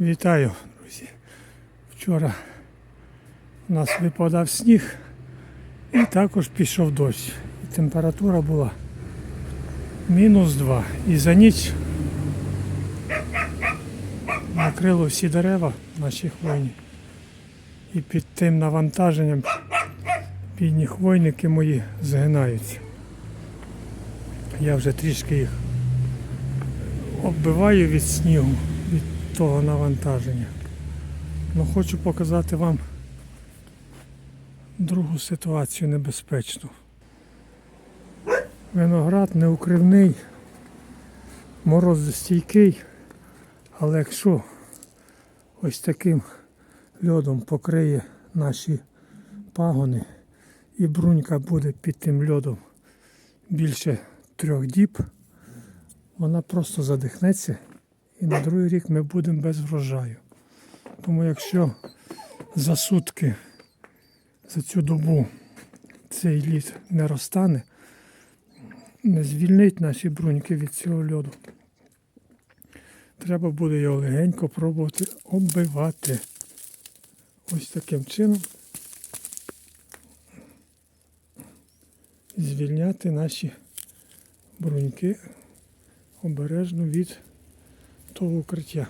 Вітаю, друзі. Вчора у нас випадав сніг і також пішов дощ. І температура була мінус 2. І за ніч накрило всі дерева наші хвойні. І під тим навантаженням бідні хвойники мої згинаються. Я вже трішки їх оббиваю від снігу, того навантаження. Ну хочу показати вам другу ситуацію небезпечну. Виноград неукривний, морозостійкий, але якщо ось таким льодом покриє наші пагони і брунька буде під тим льодом більше трьох діб, вона просто задихнеться і на другий рік ми будемо без врожаю. Тому якщо за сутки, за цю добу цей лід не розтане, не звільнить наші бруньки від цього льоду, треба буде його легенько пробувати оббивати. Ось таким чином звільняти наші бруньки обережно від того укриття.